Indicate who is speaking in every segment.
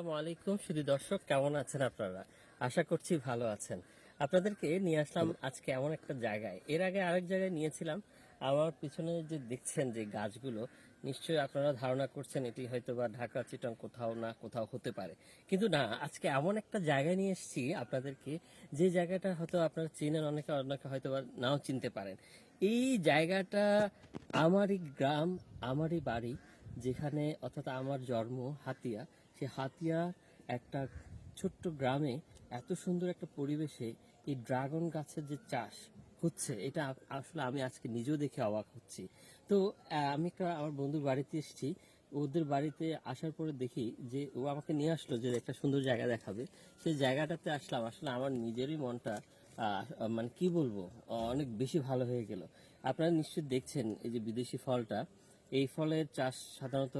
Speaker 1: আসসালামু আলাইকুম শুধু দর্শক কেমন আছেন আপনারা? আশা করছি ভালো আছেন। আপনাদেরকে নিয়ে আসলাম আজকে এমন একটা জায়গায়। এর আগে আরেক জায়গায় নিয়েছিলাম। আমার পিছনে যে দেখছেন যে গাছগুলো নিশ্চয়ই আপনারা ধারণা করছেন এটি হয়তো বা ঢাকা চিটং কোথাও না কোথাও হতে পারে। কিন্তু না আজকে এমন একটা জায়গায় নিয়ে এসেছি আপনাদেরকে যে জায়গাটা হয়তো আপনারা চিনেন অনেকে অনেকে হয়তো বা নাও চিনতে পারেন। এই জায়গাটা আমারই গ্রাম আমারই বাড়ি যেখানে অর্থাৎ আমার জন্ম হাতিয়া। সে হাতিয়া একটা ছোট্ট গ্রামে এত সুন্দর একটা পরিবেশে এই ড্রাগন গাছের যে চাষ হচ্ছে, এটা আসলে আমি আজকে নিজেও দেখে অবাক হচ্ছি। তো আমি একটা আমার বন্ধুর বাড়িতে এসেছি। ওদের বাড়িতে আসার পরে দেখি যে ও আমাকে নিয়ে আসলো যে একটা সুন্দর জায়গা দেখাবে। সেই জায়গাটাতে আসলাম। আসলে আমার নিজেরই মনটা মানে কি বলব, অনেক বেশি ভালো হয়ে গেল। আপনারা নিশ্চয়ই দেখছেন এই যে বিদেশি ফলটা। এই ফলের চাষ সাধারণত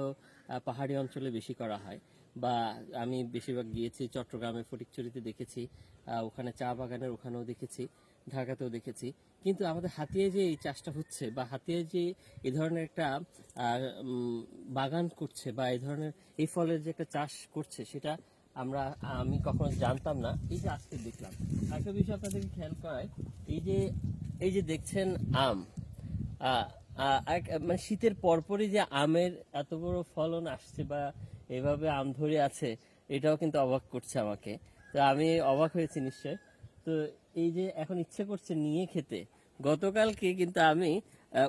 Speaker 1: পাহাড়ি অঞ্চলে বেশি করা হয়। বা আমি বেশিরভাগ গিয়েছি চট্টগ্রামে ফটিকচুরিতে দেখেছি ওখানে চা বাগানের ওখানেও দেখেছি, ঢাকাতেও দেখেছি। কিন্তু আমাদের হাতিয়ে যে এই চাষটা হচ্ছে বা হাতিয়ে যে এই ধরনের একটা বাগান করছে বা এই ধরনের এই ফলের যে একটা চাষ করছে, সেটা আমরা, আমি কখনো জানতাম না। এই যে আজকে দেখলাম একটা বিষয় আপনাদেরকে খেয়াল করায়, এই যে এই যে দেখছেন আম মানে শীতের পরপরই যে আমের এত বড় ফলন আসছে বা এভাবে আম ধরে আছে, এটাও কিন্তু অবাক করছে আমাকে। তো আমি অবাক হয়েছি নিশ্চয়। তো এই যে এখন ইচ্ছে করছে নিয়ে খেতে, গতকালকে কিন্তু আমি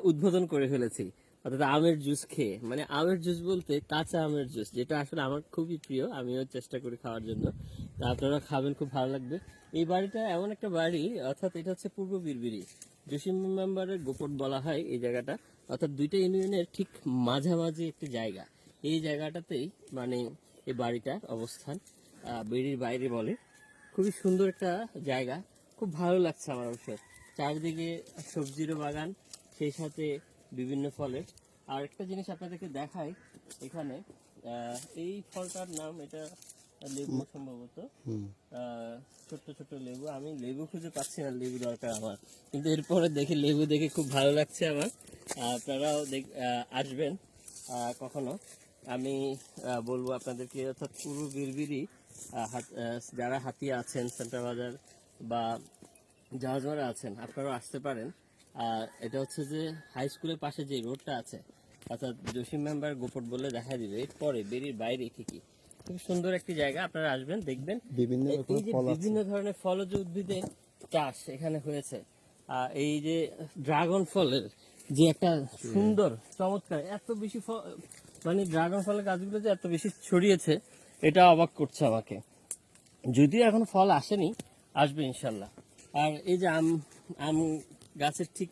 Speaker 1: উদ্বোধন করে ফেলেছি। অর্থাৎ আমের জুস খেয়ে। মানে আমের জুস বলতে কাঁচা আমের জুস, যেটা আসলে আমার খুবই প্রিয়, আমিও চেষ্টা করি খাওয়ার জন্য। আপনারা খাবেন, খুব ভালো লাগবে। এই বাড়িটা এমন একটা বাড়ি, অর্থাৎ এটা হচ্ছে পূর্ব বিরবিরি জসিম মেম্বারের গোপট বলা হয় এই জায়গাটা। অর্থাৎ দুইটা ইউনিয়নের ঠিক মাঝামাঝি একটি জায়গা। এই জায়গাটাতেই মানে এই বাড়িটার অবস্থান বেড়ির বাইরে বলে। খুবই সুন্দর একটা জায়গা। খুব ভালো লাগছে আমার অবশ্য। চারদিকে সবজিরও বাগান, সেই সাথে বিভিন্ন ফলের। আর একটা জিনিস আপনাদেরকে দেখাই এখানে এই ফলটার নাম এটা লেবু সম্ভবত। ছোট্ট ছোট্ট লেবু। আমি লেবু খুঁজে পাচ্ছি না লেবু দরকার আমার। কিন্তু এরপরে দেখে লেবু দেখে খুব ভালো লাগছে আমার। আপনারাও দেখ- আসবেন কখনো। আমি বলব আপনাদেরকে অর্থাৎ পুরো হাত- যারা হাতিয়া আছেন সেন্টার বাজার বা যারা আছেন আপনারাও আসতে পারেন। আর এটা হচ্ছে যে হাই স্কুলের পাশে যে রোডটা আছে অর্থাৎ জসিম মেম্বার গোপট বললে দেখা দিবে। এরপরে বেরির বাইরে ঠিকই। খুব সুন্দর একটি জায়গা আপনারা আসবেন দেখবেন।
Speaker 2: বিভিন্ন।
Speaker 1: বিভিন্ন ধরনের ফলজ উদ্ভিদের চাষ এখানে হয়েছে। আর এই যে ড্রাগন ফলের যে একটা সুন্দর চমৎকার এত বেশি মানে ড্রাগন ফলের গাছগুলো যে এত বেশি ছড়িয়েছে এটা অবাক করছে আমাকে। যদিও এখন ফল আসেনি আসবে ইনশাল্লাহ। আর এই যে আম আম গাছের ঠিক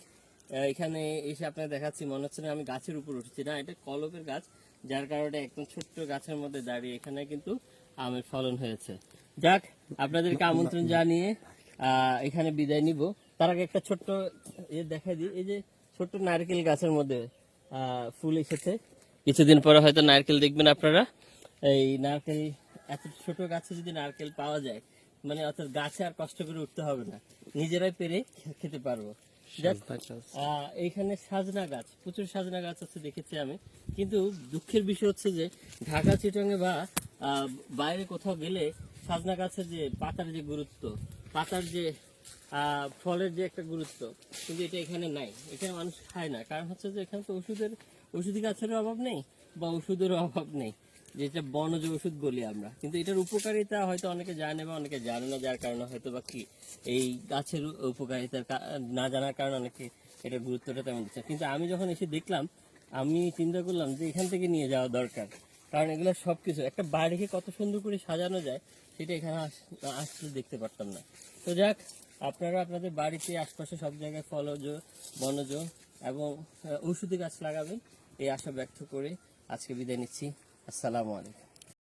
Speaker 1: এখানে এসে আপনাকে দেখাচ্ছি মনে হচ্ছে না আমি গাছের উপর উঠছি। না এটা কলপের গাছ যার কারণে একদম ছোট্ট গাছের মধ্যে দাঁড়িয়ে এখানে কিন্তু আমের ফলন হয়েছে। যাক, আপনাদেরকে আমন্ত্রণ জানিয়ে এখানে বিদায় নিব। তার আগে একটা ছোট্ট ইয়ে দেখা দিই। এই যে ছোট্ট নারকেল গাছের মধ্যে ফুল এসেছে। কিছুদিন পরে হয়তো নারকেল দেখবেন আপনারা। এই নারকেল, এত ছোট গাছে যদি নারকেল পাওয়া যায় মানে অর্থাৎ গাছে আর কষ্ট করে উঠতে হবে না। নিজেরাই পেরে খেতে পারব। এইখানে সাজনা গাছ প্রচুর সাজনা গাছ আছে দেখেছি আমি। কিন্তু দুঃখের বিষয় হচ্ছে যে ঢাকা চিটংয়ে বা বাইরে কোথাও গেলে সাজনা গাছের যে পাতার যে গুরুত্ব পাতার যে ফলের যে একটা গুরুত্ব কিন্তু এটা এখানে নাই। এখানে মানুষ খায় না। কারণ হচ্ছে যে এখানে তো ওষুধের ওষুধি গাছেরও অভাব নেই বা ওষুধেরও অভাব নেই। যেটা বনজ ওষুধ বলি আমরা। কিন্তু এটার উপকারিতা হয়তো অনেকে জানে বা অনেকে জানে না, যার কারণে হয়তো বা কি এই গাছের উপকারিতা না জানার কারণে অনেকে এটার গুরুত্বটা তেমন দিচ্ছে কিন্তু আমি যখন এসে দেখলাম, আমি চিন্তা করলাম যে এখান থেকে নিয়ে যাওয়া দরকার। কারণ এগুলো সব কিছু একটা বাড়িকে কত সুন্দর করে সাজানো যায়, সেটা এখানে আস- আসলে দেখতে পারতাম না। তো যাক, আপনারা আপনাদের বাড়িতে, আশপাশে সব জায়গায় ফলজ, বনজ এবং ঔষধি গাছ লাগাবেন, এই আশা ব্যক্ত করে আজকে বিদায় নিচ্ছি। আসসালামু আলাইকুম।